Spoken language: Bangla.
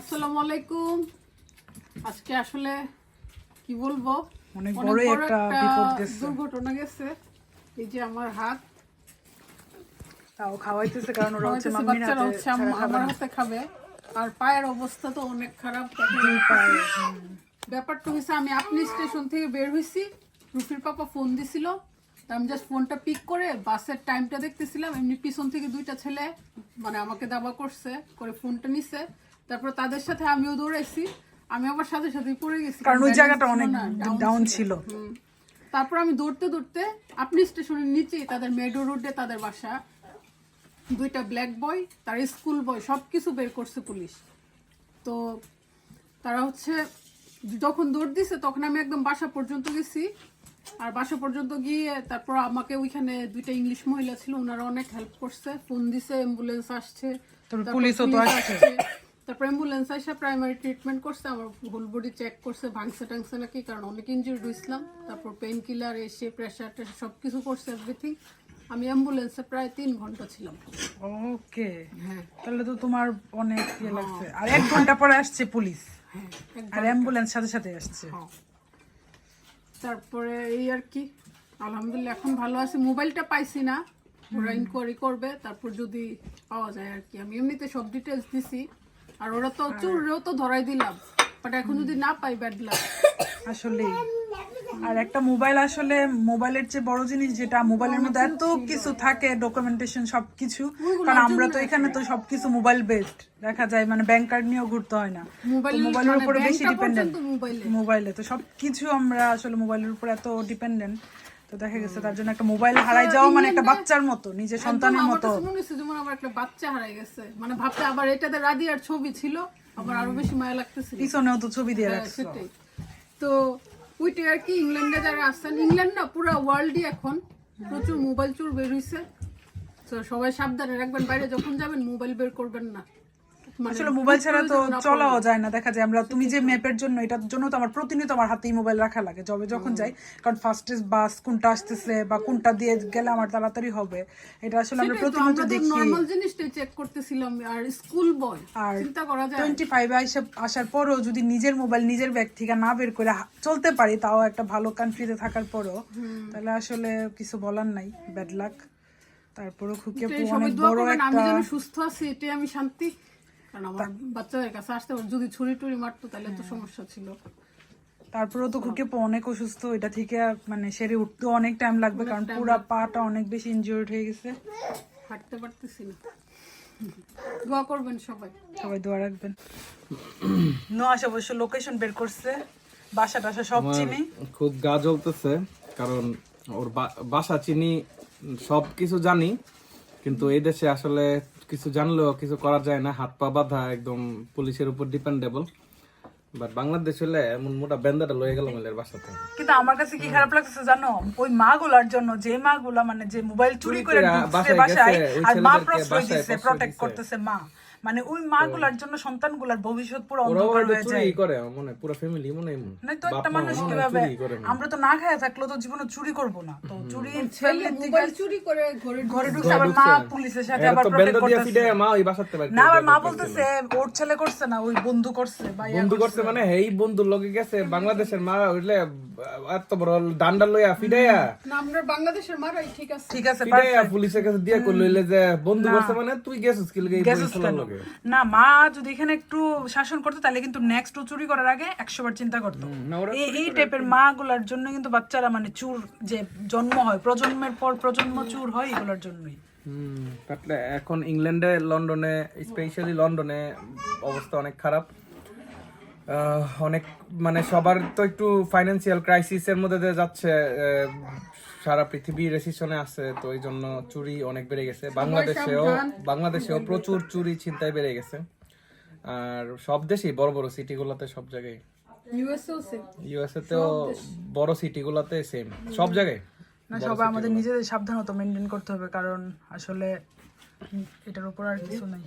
আসসালামু আলাইকুম। আজকে আসলে কি বলব? অনেক বড় একটা বিপদ গেছে। দুর্ঘটনা গেছে। এই যে আমার হাত। তাও খাওয়াইতেছে কারণ ওরা হচ্ছে মাম্মির হাতে আমার হাতে খাবে। আর পায়ের অবস্থা তো অনেক খারাপ। ব্যাপারটা হয়েছে আমি আপনি স্টেশন থেকে বের হয়েছি। রুফির পাপা ফোন দিছিল। আমি জাস্ট ফোনটা পিক করে বাসের টাইমটা দেখতেছিলাম। এমনি পিছন থেকে দুইটা ছেলে মানে আমাকে দাবা করছে করে ফোনটা নিছে। তারপর তাদের সাথে আমিও দৌড়াইছি। আমি আবার সাথে সাথে পড়ে গেছি কারণ ওই জায়গাটা অনেক ডাউন ছিল। তারপর আমি দৌড়তে দৌড়তে আপনি স্টেশনের নিচেই তাদের মেডো রোডে তাদের বাসা দুইটা ব্ল্যাক বয় তার স্কুল বয় সব কিছু বের করছে পুলিশ। তো তারা হচ্ছে যখন দৌড় দিছে তখন আমি একদম বাসা পর্যন্ত গেছি। আর বাসা পর্যন্ত গিয়ে তারপর আমাকে ওইখানে দুইটা ইংলিশ মহিলা ছিল ওনারা অনেক হেল্প করছে ফোন দিছে অ্যাম্বুলেন্স আসছে পুলিশও তো আসছে। তারপর অ্যাম্বুলেন্স এসে প্রাইমারি ট্রিটমেন্ট করছে আমার হোল বডি চেক করছে ভাঙছে টাংছে নাকি কারণ অনেক ইনজুরি হয়েছিলাম তারপর পেন কিলার এসে প্রেশার টেশার সব কিছু করছে এভরিথিং আমি অ্যাম্বুলেন্সে প্রায় তিন ঘণ্টা ছিলাম। ওকে হ্যাঁ। তাহলে তো তোমার অনেক ইয়ে লাগছে। আর এক ঘণ্টা পরে আসছে পুলিশ হ্যাঁ আর অ্যাম্বুলেন্স সাথে সাথে আসছে। হ্যাঁ। তারপরে এই আর কি। আলহামদুলিল্লাহ এখন ভালো আছি। মোবাইলটা পাইছি না। ওরা ইনকোয়ারি করবে। তারপর যদি পাওয়া যায় আর কি। আমি এমনিতে সব ডিটেলস দিছি। আর ওরা তো চুরেও তো ধরাই দিলাম বাট এখন যদি না পাই ব্যাড লাগ আসলে আর একটা মোবাইল আসলে মোবাইলের চেয়ে বড় জিনিস যেটা মোবাইলের মধ্যে এত কিছু থাকে ডকুমেন্টেশন সবকিছু। কারণ আমরা তো এখানে তো সবকিছু মোবাইল বেসড দেখা যায় মানে ব্যাংক কার্ড নিয়েও ঘুরতে হয় না। মোবাইলের মানে উপরে বেশি ডিপেন্ডেন্ট মোবাইলে মোবাইলে তো সবকিছু আমরা আসলে মোবাইলের উপর এত ডিপেন্ডেন্ট তো দেখা গেছে তার জন্য একটা মোবাইল হারাই যাওয়া মানে একটা বাচ্চার মতো নিজের সন্তানের মতো। মনে যেমন আমার একটা বাচ্চা হারাই গেছে। মানে ভাবতে আবার এটাতে রাদিয়ার ছবি ছিল আবার আরও বেশি মায়া লাগতেছিল। পিছনেও তো ছবি দিয়ে হ্যাঁ, রাখছো। তো ওইটা আর কি ইংল্যান্ডে যারা আসছেন ইংল্যান্ড না পুরো ওয়ার্ল্ডই এখন প্রচুর মোবাইল চোর বের হইছে। তো সবাই সাবধানে রাখবেন বাইরে যখন যাবেন মোবাইল বের করবেন না। আসলে মোবাইল ছাড়া তো চলাও যায় না। দেখা যায় আমরা তুমি যে ম্যাপের জন্য এটার জন্য তো আমার প্রতিনিয়ত আমার হাতেই মোবাইল রাখা লাগে যবে যখন যাই। কারণ ফার্স্টেস্ট বাস কোনটা আসতেছে বা কোনটা দিয়ে গেলে আমার তাড়াতাড়ি হবে এটা আসলে আমরা প্রতিনিয়ত দেখি। নর্মাল জিনিসটাই চেক করতেছিলাম আর স্কুল বয় আর চিন্তা করা যায়। টোয়েন্টি ফাইভে আসার পরেও যদি নিজের মোবাইল নিজের ব্যাগ থেকে না বের করে চলতে পারি তাও একটা ভালো কান্ট্রিতে থাকার পরও তাহলে আসলে কিছু বলার নাই। ব্যাড লাক তারপরেও খুকে অনেক বড় করবেন আমি যেন সুস্থ আছি এটাই আমি শান্তি। কারণ আমার বাচ্চাদের কাছে আসতে পারে যদি ছুরি টুরি মারতো তাহলে তো সমস্যা ছিল। তারপরেও তো খুকে অনেক অসুস্থ এটা থেকে মানে সেরে উঠতেও অনেক টাইম লাগবে কারণ পুরা পাটা অনেক বেশি ইনজিওর্ড হয়ে গেছে। হাঁটতে পারতেছি না। দোয়া করবেন সবাই। সবাই দোয়া রাখবেন। নয়াস অবশ্য লোকেশন বের করছে বাসা টাসা সব চিনি। খুব গা জ্বলতেছে কারণ ওর বা- বাসা চিনি সব কিছু জানি কিন্তু এই দেশে আসলে কিছু জানলেও কিছু করা যায় না হাত পা বাঁধা একদম পুলিশের উপর ডিপেন্ডেবল বাট বাংলাদেশ হলে এমন মোটা বেন্দাটা লয়ে গেল মেলের বাসাতে কিন্তু আমার কাছে কি খারাপ লাগছে জানো? ওই মা গুলার জন্য যে মা গুলা মানে যে মোবাইল চুরি করে বাসায় আর মা প্রশ্রয় প্রশ্রয় করতেছে মা। মানে ওই মা গুলার জন্য সন্তানগুলার ভবিষ্যৎ পুরো অন্ধকার হয়ে যায়। করে আমার মনে পুরো ফ্যামিলি মনে এমন। না তো একটা মানুষ কীভাবে। আমরা তো না খায় থাকলেও তো জীবনে চুরি করব না। তো চুরি ছেলে মোবাইল চুরি করে ঘরে ঘরে ঢুকছে আবার মা পুলিশের সাথে আবার প্রটেক্ট করতেছে। মা ওই বাসাতে না আবার মা বলতেছে ওর ছেলে করছে না ওই বন্ধু করছে বন্ধু করছে। মানে এই বন্ধুর লগে গেছে বাংলাদেশের মা হইলে এত বড় ডান্ডা লইয়া ফিডাইয়া না আমরা বাংলাদেশের মারাই ঠিক আছে। ঠিক আছে ফিডাইয়া পুলিশের কাছে দিয়া করল যে বন্ধু করছে মানে তুই গেছিস কি লগে গেছিস লগে? না মা যদি এখানে একটু শাসন করতো তাহলে কিন্তু নেক্সট ও চুরি করার আগে একশো বার চিন্তা করতো। এই টাইপের মা গুলার জন্য কিন্তু বাচ্চারা মানে চুর যে জন্ম হয় প্রজন্মের পর প্রজন্ম চুর হয় এগুলোর জন্যই। এখন ইংল্যান্ডে লন্ডনে স্পেশালি লন্ডনে অবস্থা অনেক খারাপ। অনেক মানে সবার তো একটু ফাইন্যান্সিয়াল ক্রাইসিসের মধ্যে দিয়ে যাচ্ছে সারা পৃথিবী রেসিশনে আছে তো এই জন্য চুরি অনেক বেড়ে গেছে। বাংলাদেশেও বাংলাদেশেও প্রচুর চুরি চিন্তায় বেড়ে গেছে। আর সব দেশেই বড় বড় সিটিগুলোতে সব জায়গায়। ইউএসএ তেও বড় সিটিগুলোতে সেম সব জায়গায়। না সবাই আমাদের নিজেদের সাবধানতা মেনটেন করতে হবে কারণ আসলে এটার উপর আর কিছু নাই।